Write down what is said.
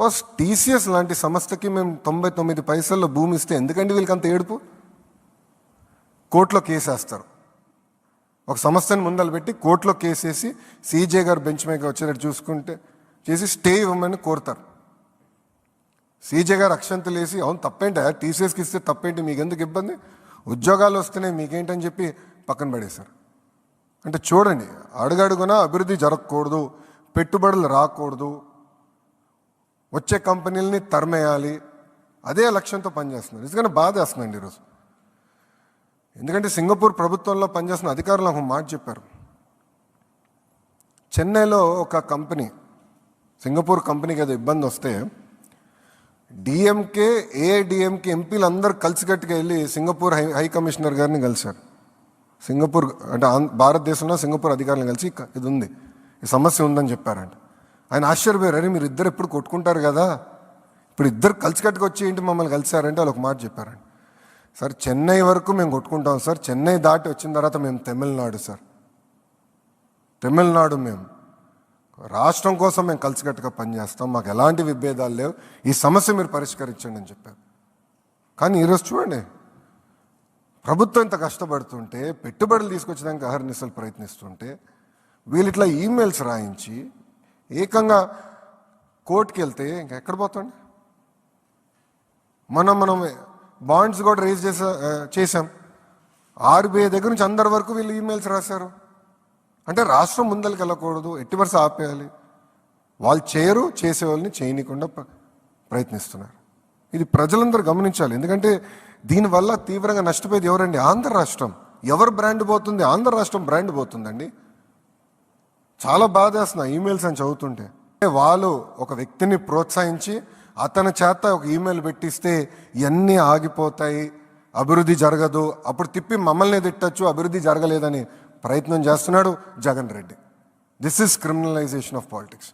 Boss TCS లాంటి సంస్థకి మేము తొంభై తొమ్మిది పైసల్లో భూమి ఇస్తే ఎందుకండి వీళ్ళకి అంత ఏడుపు? కోర్టులో కేసేస్తారు ఒక సంస్థని ముందలు పెట్టి కోర్టులో కేసేసి సీజే గారు బెంచ్ మీద వచ్చేటట్టు చూసుకుంటే చేసి స్టే ఇవ్వమని కోరుతారు. సీజే గారు అక్షంతలు వేసి అవును తప్పేంటి? టీసీఎస్కి ఇస్తే తప్పేంటి? మీకు ఎందుకు ఇబ్బంది? ఉద్యోగాలు వస్తున్నాయి మీకేంటని చెప్పి పక్కన పడేశారు. అంటే చూడండి అడుగడుగునా అభివృద్ధి జరగకూడదు పెట్టుబడులు రాకూడదు వచ్చే కంపెనీలని తరిమేయాలి. అదే లక్ష్యంతో పనిచేస్తున్నారు. ఎందుకంటే బాధ వేస్తుందండి ఈరోజు. ఎందుకంటే సింగపూర్ ప్రభుత్వంలో పనిచేస్తున్న అధికారులు ఒక మాట చెప్పారు. చెన్నైలో ఒక కంపెనీ సింగపూర్ కంపెనీకి ఏదో ఇబ్బంది వస్తే డిఎంకే ఏఐడిఎంకే ఎంపీలు అందరూ కలిసికట్టుగా వెళ్ళి సింగపూర్ హై హై కమిషనర్ గారిని కలిశారు. సింగపూర్ అంటే భారతదేశంలో సింగపూర్ అధికారులను కలిసి ఇది ఉంది. ఈ సమస్య ఉందని చెప్పారంట. ఆయన ఆశ్చర్యపోయారు. మీరు ఇద్దరు ఎప్పుడు కొట్టుకుంటారు కదా? ఇప్పుడు ఇద్దరు కలిసికట్టుగా వచ్చి ఏంటి మమ్మల్ని కలిశారంటే వాళ్ళు ఒక మాట చెప్పారండి. సార్ చెన్నై వరకు మేము కొట్టుకుంటాం సార్. చెన్నై దాటి వచ్చిన తర్వాత మేము తమిళనాడు సార్. తమిళనాడు మేము. రాష్ట్రం కోసం మేము కలిసికట్టుగా పనిచేస్తాం మాకు ఎలాంటి విభేదాలు లేవు. ఈ సమస్య మీరు పరిష్కరించండి అని చెప్పారు. కానీ ఈరోజు చూడండి ప్రభుత్వం ఇంత కష్టపడుతుంటే పెట్టుబడులు తీసుకొచ్చడానికి అహర్నిశలు ప్రయత్నిస్తుంటే వీళ్ళిట్లా ఈమెయిల్స్ రాయించి ఏకంగా కోర్టుకి వెళ్తే ఇంకా ఎక్కడ పోతాండి మనం మనం బాండ్స్ కూడా రేజ్ చేసా చేశాం. ఆర్బీఐ దగ్గర నుంచి అందరి వరకు వీళ్ళు ఈమెయిల్స్ రాశారు. అంటే రాష్ట్రం ముందరికి వెళ్ళకూడదు ఎట్టి వరుస ఆపేయాలి. వాళ్ళు చేయరు చేసే వాళ్ళని చేయనీయకుండా ప్ర- ప్రయత్నిస్తున్నారు. ఇది ప్రజలందరూ గమనించాలి. ఎందుకంటే దీనివల్ల తీవ్రంగా నష్టపోయేది ఎవరండి? ఆంధ్ర రాష్ట్రం. ఎవరు బ్రాండ్ పోతుంది? ఆంధ్ర రాష్ట్రం బ్రాండ్ పోతుందండి. చాలా బాధేస్తున్నా ఈమెయిల్స్ అని చదువుతుంటే. వాళ్ళు ఒక వ్యక్తిని ప్రోత్సహించి అతని చేత ఒక ఈమెయిల్ పెట్టిస్తే ఇవన్నీ ఆగిపోతాయి అభివృద్ధి జరగదు అప్పుడు తిప్పి మమ్మల్ని తిట్టచ్చు అభివృద్ధి జరగలేదని ప్రయత్నం చేస్తున్నాడు Jagan Reddy. This is criminalization of politics